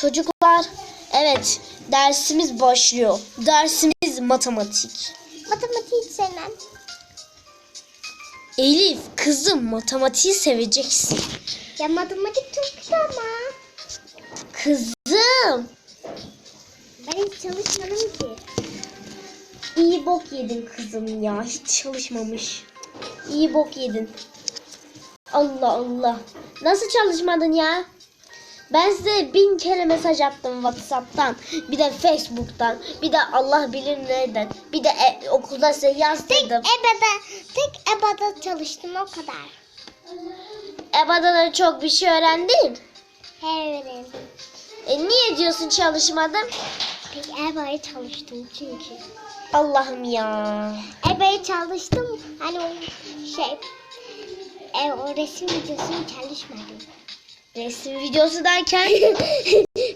Çocuklar, evet dersimiz başlıyor. Dersimiz matematik. Matematik hiç sevmem. Elif, kızım matematiği seveceksin. Ya matematik çok güzel ama. Kızım. Ben hiç çalışmadım ki. İyi bok yedin kızım ya. Hiç çalışmamış. İyi bok yedin. Allah Allah. Nasıl çalışmadın ya? Ben size bin kere mesaj attım Whatsapp'tan, bir de Facebook'tan, bir de Allah bilir nereden, bir de e, okulda size Tek yazdırdım. ebede, tek ebede çalıştım o kadar. Eba'da çok bir şey öğrendin. Her öğrendim. E niye diyorsun çalışmadım? Tek ebeye çalıştım çünkü. Allah'ım ya. Ebeye çalıştım. Hani o şey, e, o resim videosunu çalışmadım. Resim videosu derken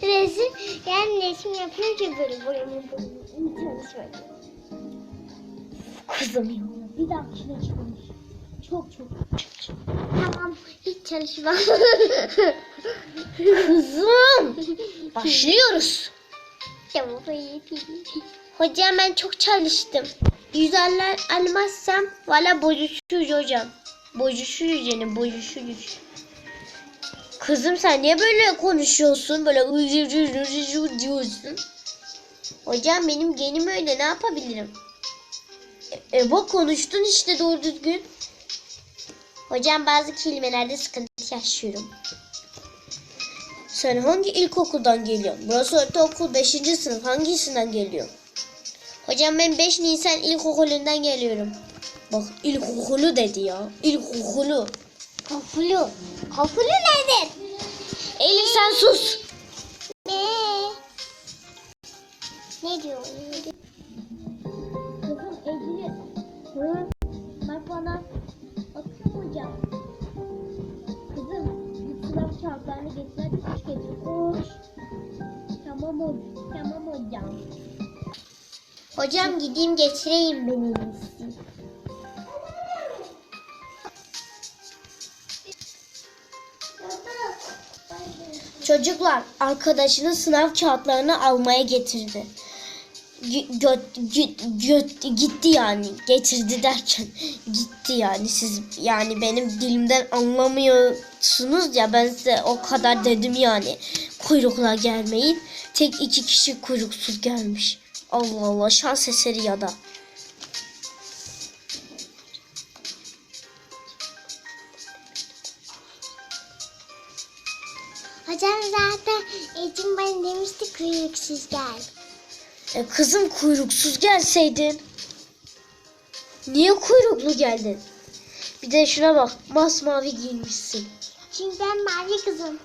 resim, yani resim yapıyor ki böyle boyama çalışmadım. kızım ya. Bir dahakine çalış. Çok çok. Tamam, hiç çalışmam. Kızım. Başlıyoruz. tamam. Hocam ben çok çalıştım. Yüzeller almazsam valla bozuşuruz hocam. Bozuşuruz yani bozuşuruz. Kızım sen niye böyle konuşuyorsun? Böyle diyorsun. Hocam benim genim öyle ne yapabilirim? E, e bak konuştun işte doğru düzgün. Hocam bazı kelimelerde sıkıntı yaşıyorum. Sen hangi ilkokuldan geliyorsun? Burası ortaokul 5. sınıf. Hangisinden geliyorsun? Hocam ben 5 Nisan ilkokulundan geliyorum. Bak ilkokulu dedi ya. İlkokulu. Kalkulu. Kalkulu nedir? Elif sen sus. Ne? Ne diyor? Kızım Ecrin. Hı? Bak bana. Hocam? Kızım git sınav kağıtlarını getir. Hadi koş getir. Koş. Tamam hocam. Tamam hocam. Hocam gideyim getireyim ben en Çocuklar arkadaşının sınav kağıtlarını almaya getirdi. Gö- göt, git, göt, gitti yani getirdi derken gitti yani. Siz yani benim dilimden anlamıyorsunuz ya ben size o kadar dedim yani. Kuyrukla gelmeyin. Tek iki kişi kuyruksuz gelmiş. Allah Allah şans eseri ya da Hocam zaten Ecim bana demişti kuyruksuz gel. E, kızım kuyruksuz gelseydin niye kuyruklu geldin bir de şuna bak masmavi giymişsin Çünkü ben mavi kızım.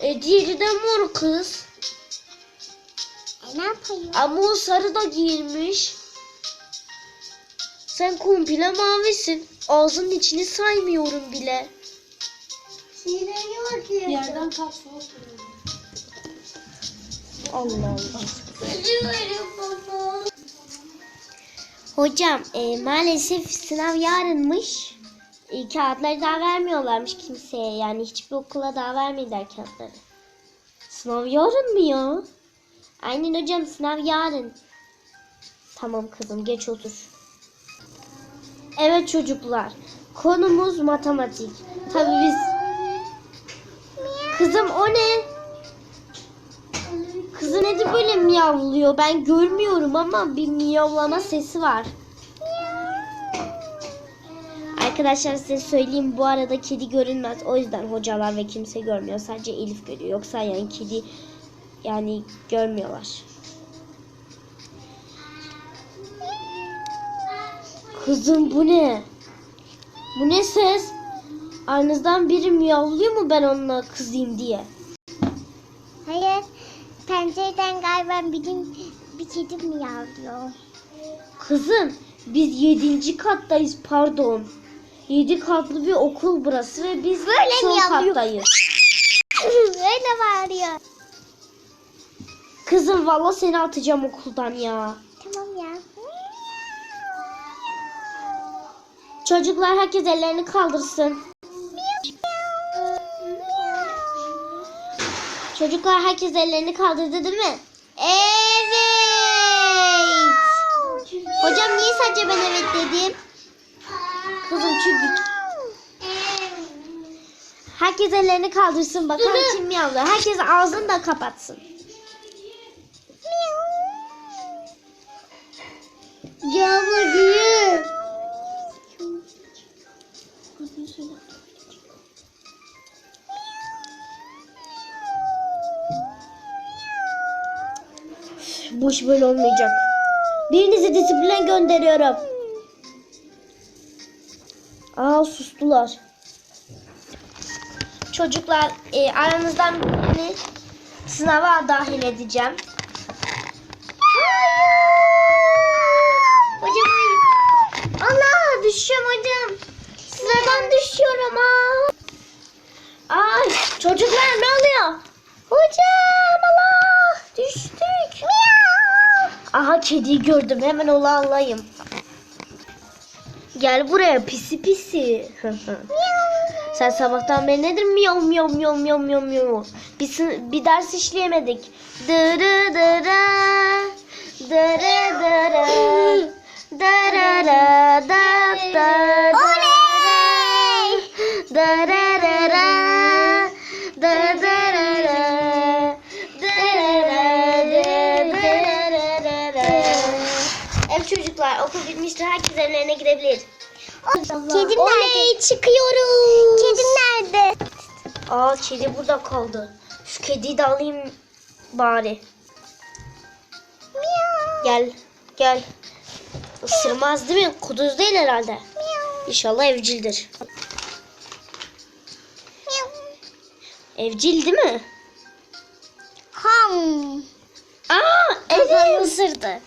E diğeri de mor kız. E ne yapayım? Ama o sarı da giyinmiş. Sen komple mavisin. Ağzının içini saymıyorum bile. Sinirlenme bakıyorum. Yerden kalk soğuk Allah Allah. Üzülüyorum baba. Hocam e, maalesef sınav yarınmış. E, kağıtları daha vermiyorlarmış kimseye. Yani hiçbir okula daha vermediler kağıtları. Sınav yarın mı ya? Aynen hocam sınav yarın. Tamam kızım geç otur. Evet çocuklar. Konumuz matematik. Tabii biz... Kızım o ne? Kızı neden böyle miyavlıyor? Ben görmüyorum ama bir miyavlama sesi var. Arkadaşlar size söyleyeyim bu arada kedi görünmez. O yüzden hocalar ve kimse görmüyor. Sadece Elif görüyor. Yoksa yani kedi yani görmüyorlar. Kızım bu ne? Bu ne ses? Aranızdan biri miyavlıyor mu ben onunla kızayım diye? Hayır. Pencereden galiba bir gün bir kedi mi yavruyor? Kızım biz yedinci kattayız pardon. Yedi katlı bir okul burası ve biz Böyle son yapıyor? kattayız. Öyle bağırıyor. Kızım valla seni atacağım okuldan ya. Tamam ya. Çocuklar herkes ellerini kaldırsın. Çocuklar herkes ellerini kaldırdı değil mi? Evet. Hocam niye sadece ben evet dedim? Kızım çünkü herkes ellerini kaldırsın bakalım kim miyavlıyor. Herkes ağzını da kapatsın. Bu iş böyle olmayacak. Birinizi disipline gönderiyorum. Aa sustular. Çocuklar e, aranızdan birini sınava dahil edeceğim. Hocam hayır. Allah düşüyorum hocam. Sıradan düşüyorum ha. Ay çocuklar ne oluyor? Hocam Allah düştük. Aha kediyi gördüm hemen onu alayım. Gel buraya pisi pisi. Sen sabahtan beri nedir miyav miyav miyav miyav miyav miyav. Bir, bir ders işleyemedik. Dırı dırı. Dırı dırı. Darara da bitmiştir. Herkes evlerine gidebilir. Kedim Oley, nerede? çıkıyoruz. Kedim nerede? Aa kedi burada kaldı. Şu kediyi de alayım bari. Miyav. Gel gel. Isırmaz değil mi? Kuduz değil herhalde. Miyav. İnşallah evcildir. Miyav. Evcil değil mi? Ham. Aa evet ısırdı.